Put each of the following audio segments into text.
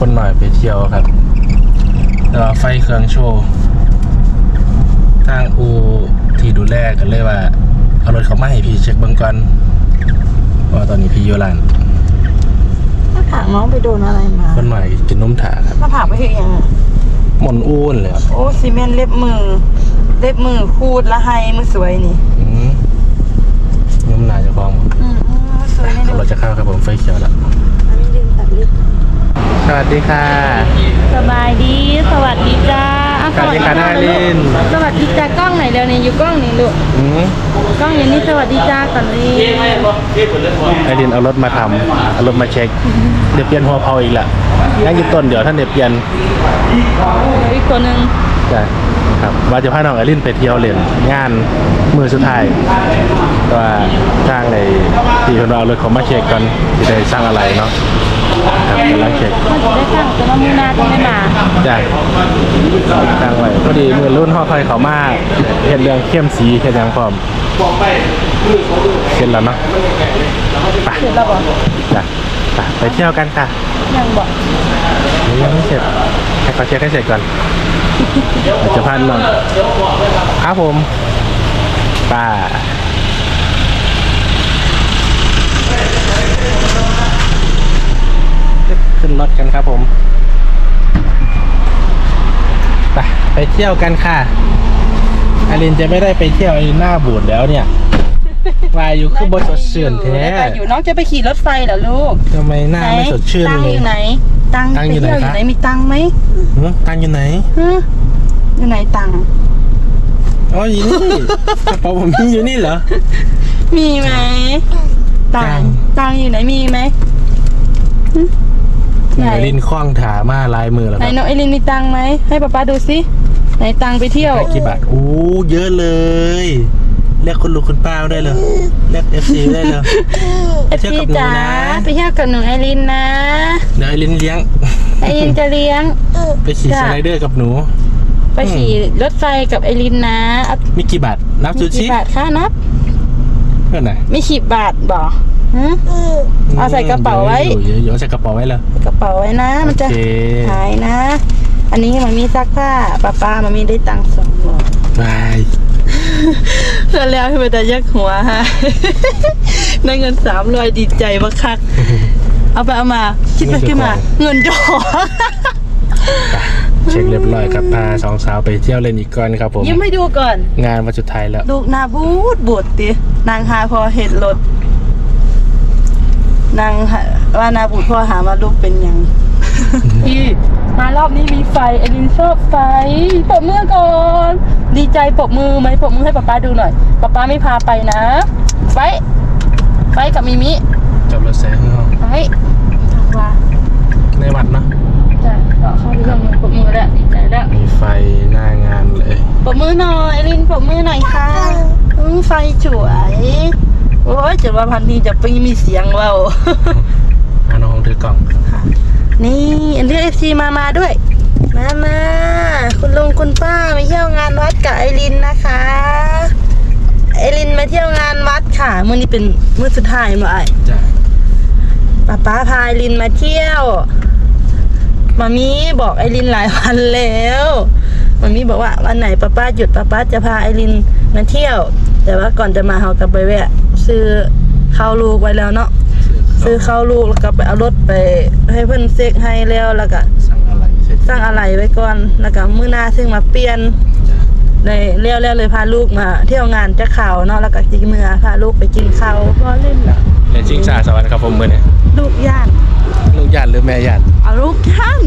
คนหน่อยไปเที่ยวครับแต่ว่าไฟเครื่องโชว์ทางอูที่ดูแลกันเลยว่า เอารถเขามาให้พี่เช็คเบื้องก่อนเพราะว่าตอนนี้พี่อยู่ร้านถ้าผากน้องไปโดนอะไรมาคนหน่อยกินนมถาครับถ้าผากไปคือยังอะหมอนอ้วนเลยครับโอ้ซีเมนต์เล็บมือ เล็บมือคูดละไฮมือสวยนี่อืมยมหนาจะคลองอืมอืมมือสวยนี่เราจะเข้าครับผมไฟเขียวแล้ว อันนี้ลืมตัดลิป สวัสดีค่ะ สบายดี สวัสดีจ้าอะสวัสดีค่ะจ้นาริน สวัสดีจ้ากล้องไหนเดี๋ยวนี้อยู่กล้องนี้ลูก อืมกล้องอย่างนี้สวัสดีจ้าก่อนเลยไอรินเอารถมาทำเอารถมาเช็ค เดี๋ยวเปลี่ยนหัวเพาอีกละยังอยู่ต้นเดี๋ยวท่านเดี๋ยวเปลี่ยนเดี๋ยวอีกตัวหนึ่งใช่ครับว่าจะพาน้องไอรินไปเที่ยวเล่นงานมือสุดท้ายว่าทางในที่คนเอารถเขามาเช็คก่อนที่ได้สร้างอะไรเนาะ ครับกำลังเช็คมันจะได้สั่งแต่ว่ามือหนาต้องไม่มาจ้ะทางไว้พอดีมือรุ่นห่อคอยเขามาเห็นเรื่องเข้มสีเห็นอย่างพร้อมเสร็จแล้วเนาะไปเสร็จแล้วบอกจ้ะไปไปเที่ยวกันค่ะยังบอกเดี๋ยวยังไม่เสร็จให้เขาเช็คให้เสร็จก่อนเดี๋ยวจะพันน้องครับผมป้าขึ้ นรถกันครับผมไปไปเที่ยวกันค่ะอารินจะไม่ได้ไปเที่ยวอารินหน้าบูดแล้วเนี่ยวายอยู่คือบนสดชื่นแท้ได้ไปอยู่น้องจะไปขี่รถไฟเหรอลูกทำไมหน้าไม่สดชื่นตังเลอยยู่ไหน ตังตังไปอยู่ไหนเที่ยวอยู่คะไหนมีตังไหมหือตังอยู่ไหนฮะอยู่ไหนตังอ๋ออยู่นี่กระเป๋าผมมีอยู่นี่เหรอ มีไหมตัตังงตังอยู่ไหนมีไหมหึ ไหนอารินคล้องถามาลายมือแล้วไหนครับน้องไอรินมีตังไหมให้ป๊าป๊าดูสิไหนตังไปเที่ยว ได้กี่บาทโอ้เยอะเลยเรียกคุณลุงคุณป้าได้เลยเรียกเอฟซีได้เลยเอฟเที่ยวซีกับหนูจ๋านะไปเที่ยวกับหนูไอรินนะ เดี๋ยวไอรินเลี้ยง ไอรินจะเลี้ยง ไปขี่จ้ะสไลเดอร์กับหนู ไปขี่รถไฟกับไอรินนะเอามีกี่บาทนับมีดูสิกี่บาทคะนับ เพื่อนไหนมีขีบบาทบ่ฮะ เอาใส่กระเป๋าไว้เยอะๆเยอะๆใส่กระเป๋าไว้เลย กระเป๋าไว้นะ มันจะโอเค หายนะ อันนี้มันมีซักผ้าป้าป้ามันมีได้ตังค์สองร้อยบายเพื่อนแล้วพี่มันจะยักหัวฮะ ได้เงินสามร้อยดีใจมากคัก เอาไปเอามา คิดไปคิดมา เงินจอ เช็คเรียบร้อยครับพาสองสาวไปเที่ยวเล่นอีกก่อนครับผมยิ้มให้ดูก่อน งานวันสุดท้ายแล้วลูกหนาบูดบูดตินางหาพอเห็นรถนางหาว่านาบูดพอหามาลูกเป็นหยัง พี่มารอบนี้มีไฟเอลินชอบไฟปรบมือก่อน ดีใจปรบมือไหมปรบมือให้ป๊าป๊าดูหน่อยป๊าป๊าไม่พาไปนะไฟไฟกับมิมิจบรถแซงห้องไฟว่าในวัดเนาะจ้ะก็ เข้าเรื่องปรบมือแล้วดีใจแล้วมีไฟหน้างานเลยปรบมือหน่อยเอลินปรบมือหน่อยค่ะอืมไฟสวยโอ้ยจะว่าพันทีจะไปมีเสียงเว่าอาน้องถือกล่องนี่อันเรียกเอฟซีมามาด้วย มามาคุณลุงคุณป้ามาเที่ยวงานวัดกับไอรินนะคะ ไอรินมาเที่ยวงานวัดค่ะมื่อนี้เป็นมื้อสุดท้ายมาไอจ้ะป้าป้าพาไอรินมาเที่ยว มามีบอกไอรินหลายวันแล้วมามีบอกว่าวันไหนป้าป้าหยุดป้าป้าจะพาไอรินมาเที่ยว แต่ว่าก่อนจะมาเรากลับไปแวะซื้อข้าวลูกไว้แล้วเนาะซื้อข้าวลูกแล้วก็ไปเอารถไปให้เพื่อนเซ็กให้แล้วแล้วก็สั่งอะไรเสร็จสร้างอะไรไว้ก่อนแล้วก็มื้อหน้าซึ่งมาเปลี่ยนจ้ะเลยเลี้ยวๆเลยพาลูกมา เที่ยวงานจะข่าวเนาะแล้วก็จิกเมือพาลูกไปกินข้าวก็เล่นละเรียนชิงชาสวรรค์ครับผมมือเนี่ย ลูกย่านลูกญาติหรือแม่ญาติเอาลูกย่าน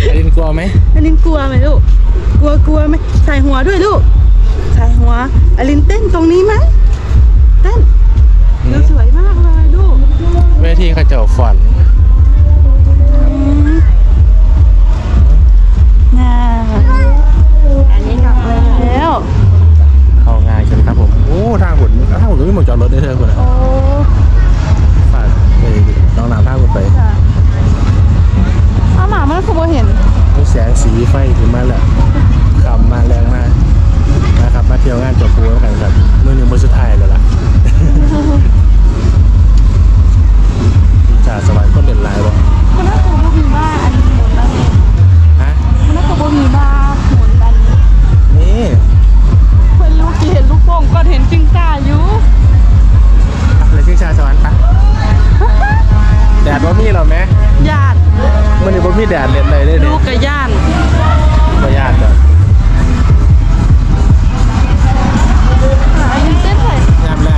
ไอรินกลัวไหมอลินกลัวไหมลูก กลัวกลัวไหมใส่หัวด้วยลูก ใส่หัวอลินเต้นตรงนี้ไหมเต้นดูสวยมากเลยลูกเวทีเขาเจ้าฟอนน่าอันนี้กลับมาแล้ว เข้างานกันครับผม โอ้ทางหุ่นทางหุ่นก็มีหมดจอดรถได้เธอคนละโอ้ฝากไป น้องนาภท่ากัไปอาหมามันคือบ่เห็นแสงสีไฟถึงมาแหละวกลับมาแรงมากนะครับ มาเที่ยวงานจบปูแล้วกันครับเมื่อหนึ่งบนสุดท้ายเลยล่ะ จ่าสวรรค์ก็เด่นหลายวะมันน่าจะบมีบ้าอันหมุนแล้เนี่ฮะ มันน่าจะบมีบ้าหมุนอันนี้นี่เพื่ลูกที่เห็ลูกโป่งก็เห็นจิงกล้าอยู่เลยชื่อชาสวรรค์ปะ แดดบ่มีหรอแม่ย่านมันนี่บ่มีแดดเล่นได้เลยลูกกะย่านกบ่ย่านดอะยุ้งามแรก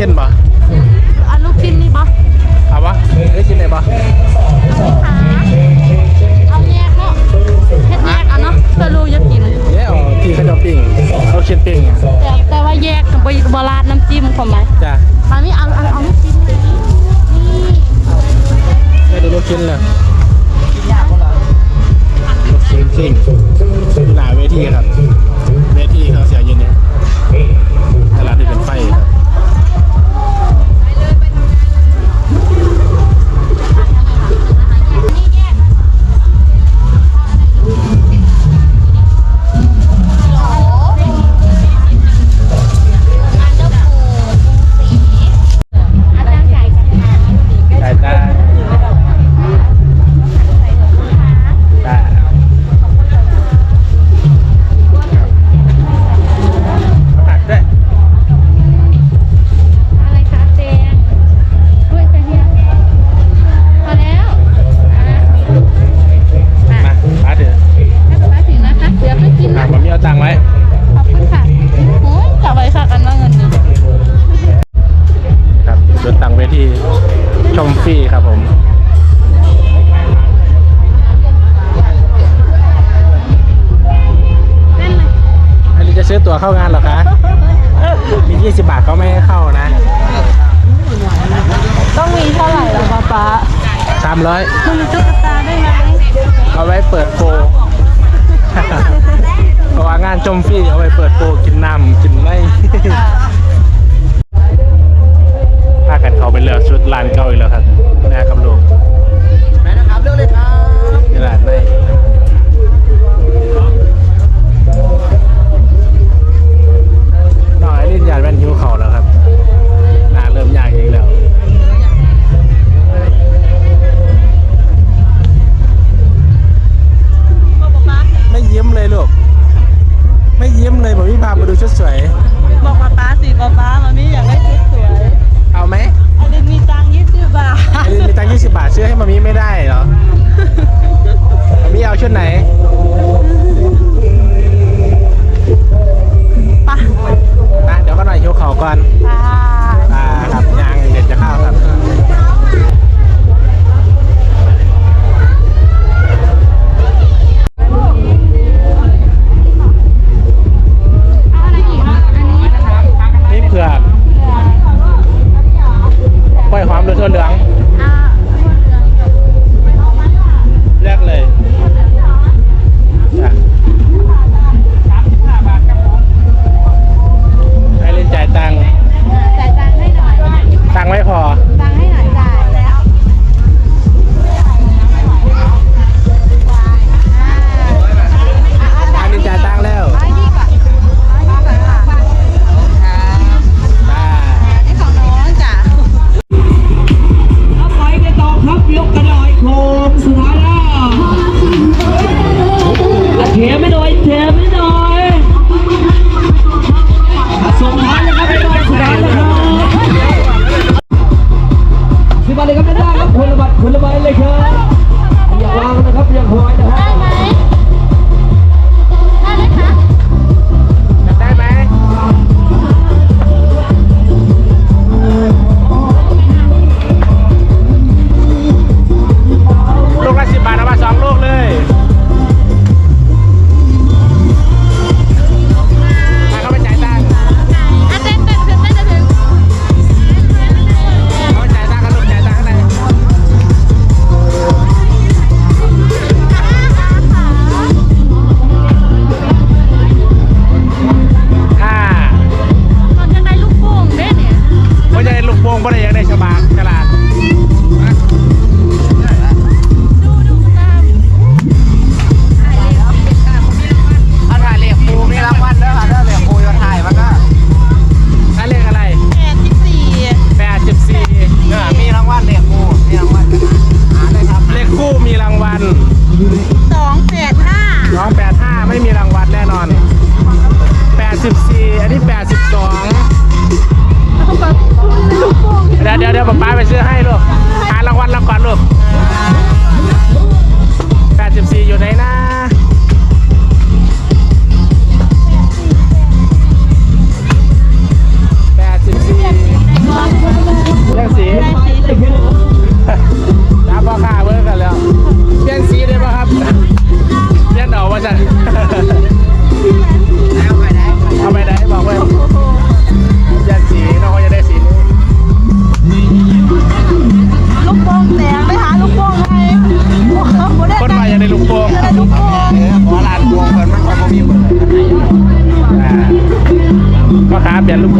bisschen war. อตั๋วเข้างานหรอคะ มี 20 บาทเขาไม่ให้เข้านะ ต้องมีเท่าไหร่ล่ะป้าป๊า300คุณตุ๊กตาได้ไหมเอาไว้เปิดโปรเพราะว่างานจมฟรีเอาไว้เปิดโปรกินน้ำกินไม่ถ้ากันเขาไปเลือกชุดล้านเก่าอีกแล้วครับนะครับลูกแม่นะครับเลือกเลยครับนี่ร้านไม่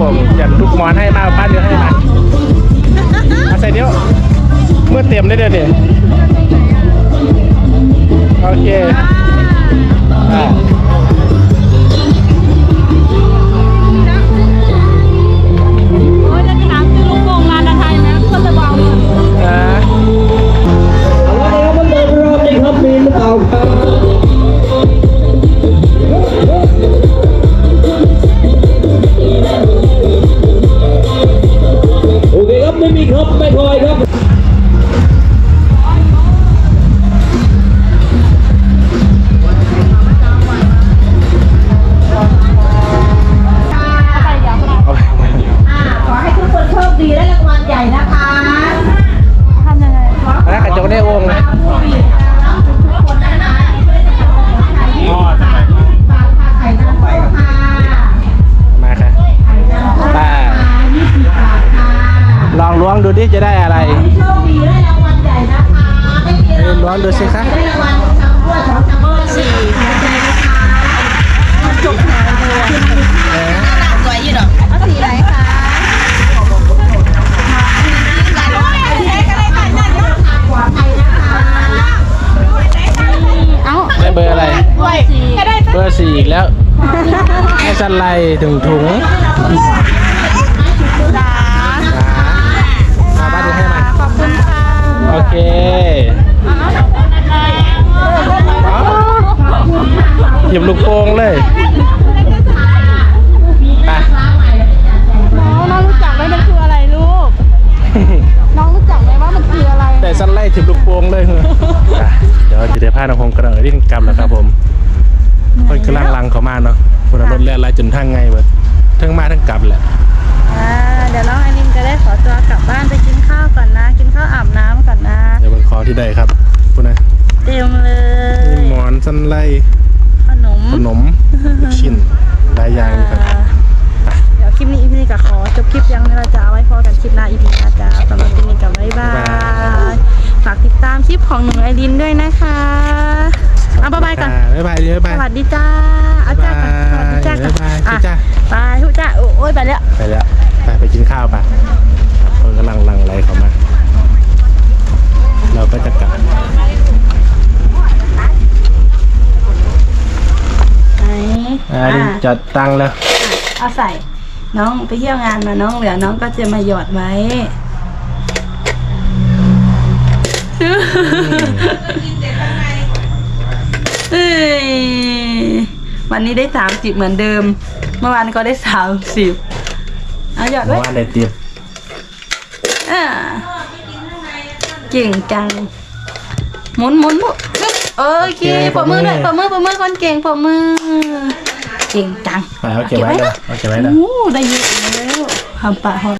ค้าเปลี่ยนลูกโป่งเปลี่ยนลูกหมอนให้มาป้านเดียวให้มาเอาใส่เดียวเมื่อเต็มได้เดี๋ยวดิโอเคอ่าโอ้ย มีครับไม่คอยครับ ถุงถุงจ้ามาบ้านดูให้มาขอบคุณค่ะโอเคหยิบลูกโป่งเลยไปน้องน้องรู้จักไหมมันคืออะไรลูก น้องรู้จักไหมว่ามันคืออะไร แต่สันไล่ถิบลูกโป่งเลยอะเดี๋ยวจะได้พาน้องคงกระเอ๋ดิ้นกลับแล้วครับผมคนกำลังลังเขามาเนาะคนเอา รถแล่นไล่จนทั้งไงเบิดทั้งมาทั้งกลับแหละอ่าเดี๋ยวน้องไอรินจะได้ขอตัวกลับบ้านไปกินข้าวก่อนนะ กินข้าวอาบน้ำก่อนนะ เดี๋ยวเป็นขอที่ใดครับพูดนะเต็มเลมีย หมอนสันไล่ขนมขนมลูกชิ้นหลายอย่างอยู่ครับ อ่าเดี๋ยวคลิปนี้อีพีนี้ก็ขอจบคลิปยังเราจะเอาไว้พอกันคลิปหน้าอีพีหน้าจ้าสำหรับคลิปนี้กับบ๊ายบา ย ฝากติดตามคลิปของหนูไอรินด้วยนะคะ เอาบ๊ายบายก่อน บ๊ายบายเดี๋ยวบ๊ายสบายวัสดีจ้าเอาจ้าก่อนสวัสดีจ้าก่อนบ๊ายบายอะจ้าไปทุกจ้าโอ้ยไปแล้วไปแล้วไปไปกินข้าวไปคนกำลังลังไหลเข้ามา เราก็จะกลับไหนอ่าดิอะจัดตังค์แล้วเอาใส่น้องไปเที่ยวงานมาน้องเหลือน้องก็จะมาหยอดไว้ เอ้ ยวันนี้ได้สามสิบเหมือนเดิม เมื่อวานก็ได้สามสิบเอาหยอดเมื่ไว้อวานได้ติดอ่าเก่งจังหมุนหมุนปุ๊บปึ๊บโอเคปรบมือด้วยปรบมือปรบมือคนเก่งปรบมือ เก่งจังไปเอาเก็บไว้เลยเอาเก็บไว้เลยโอ้ได้เยอะแล้วทำปะหอ